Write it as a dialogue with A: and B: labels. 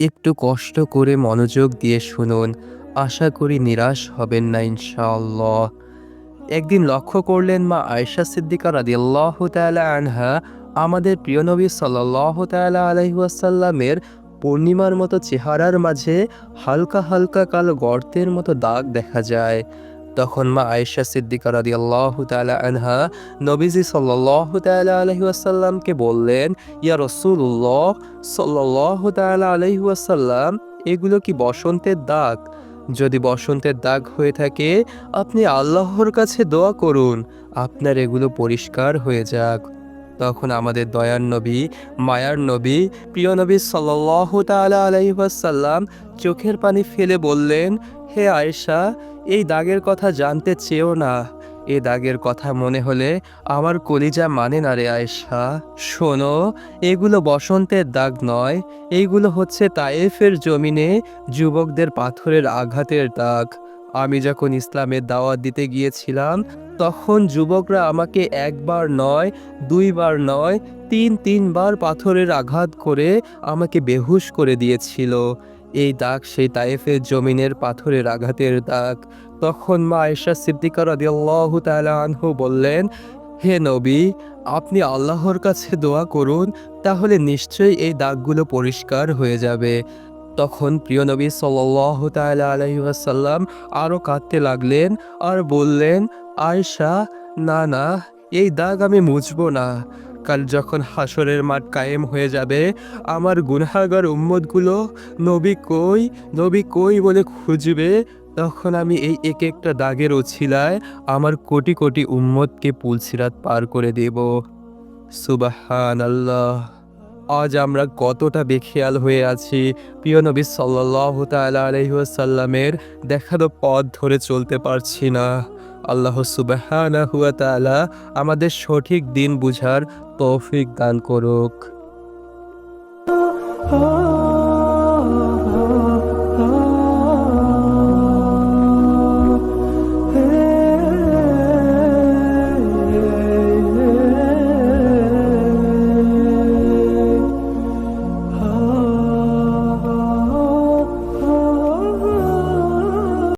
A: একটু কষ্ট করে মনোযোগ দিয়ে শুনুন। আশা করি নিরাশ হবেন না ইনশাআল্লাহ। একদিন লক্ষ্য করলেন মা আয়েশা সিদ্দিকা রাদিয়াল্লাহ তাআলা আনহা আমাদের প্রিয় নবী সাল্লাল্লাহু তাআলা আলাইহি ওয়াসাল্লামের পূর্ণিমার মতো চেহারার মাঝে হালকা হালকা কালো গর্তের মতো দাগ দেখা যায়। তখন মা আয়েশা সিদ্দিকা আল্লাহ তালা আনহা নবীজি সাল্লাহ তালা আলহিউসাল্লামকে বললেন, ইয়া রসুল্লাহ সাল্লাহ তালা আলহিউসাল্লাম এগুলো কি বসন্তের দাগ? যদি বসন্তের দাগ হয়ে থাকে, আপনি আল্লাহর কাছে দোয়া করুন। আপনার এগুলো পরিষ্কার হয়ে যাক। তখন আমাদের দয়ার নবী, মায়ার নবী, প্রিয় নবী সাল্লাল্লাহু তাআলা আলাইহি চোখের পানি ফেলে বললেন, হে আয়েশা, এই দাগের কথা জানতে চেও না। এ দাগের কথা মনে হলে আমার কলিজা মানে না রে আয়েশা। শোনো, এগুলো বসন্তের দাগ নয়। এইগুলো হচ্ছে তায়েফের জমিনে যুবকদের পাথরের আঘাতের দাগ। আমি যখন ইসলামের দাওয়াত দিতে গিয়েছিলাম, তখন যুবকরা আমাকে একবার নয়, দুইবার নয়, তিন, তিনবার পাথরের আঘাত করে আমাকে বেহুশ করে দিয়েছিল। এই দাগ সেই তায়েফের জমিনের পাথরের আঘাতের দাগ। তখন মা আয়েশা সিদ্দিকা রাদিয়াল্লাহু তাআলা আনহু বললেন, হে নবী, আপনি আল্লাহর কাছে দোয়া করুন, তাহলে নিশ্চয়ই এই দাগগুলো পরিষ্কার হয়ে যাবে। তখন প্রিয় নবী আলাইহি আরও কাঁদতে লাগলেন আর বললেন, আয়েশা, না না, এই দাগ আমি মুছবো না। কাল যখন হাসরের মাঠ কায়েম হয়ে যাবে, আমার গুনাহাগার উম্মতগুলো নবী কই নবী কই বলে খুঁজবে, তখন আমি এই এক একটা দাগের ওছিলায় আমার কোটি কোটি উম্মতকে পুলসিরাত পার করে দেব। সুবাহান আল্লাহ আজ আমরা কতটা বেখেয়াল হয়ে আছি। প্রিয় নবী সাল্লাহ তালা আলহিহাসাল্লামের দেখানো পথ ধরে চলতে পারছি না। আল্লাহ সুবাহ আমাদের সঠিক দিন বুঝার তৌফিক দান করুক।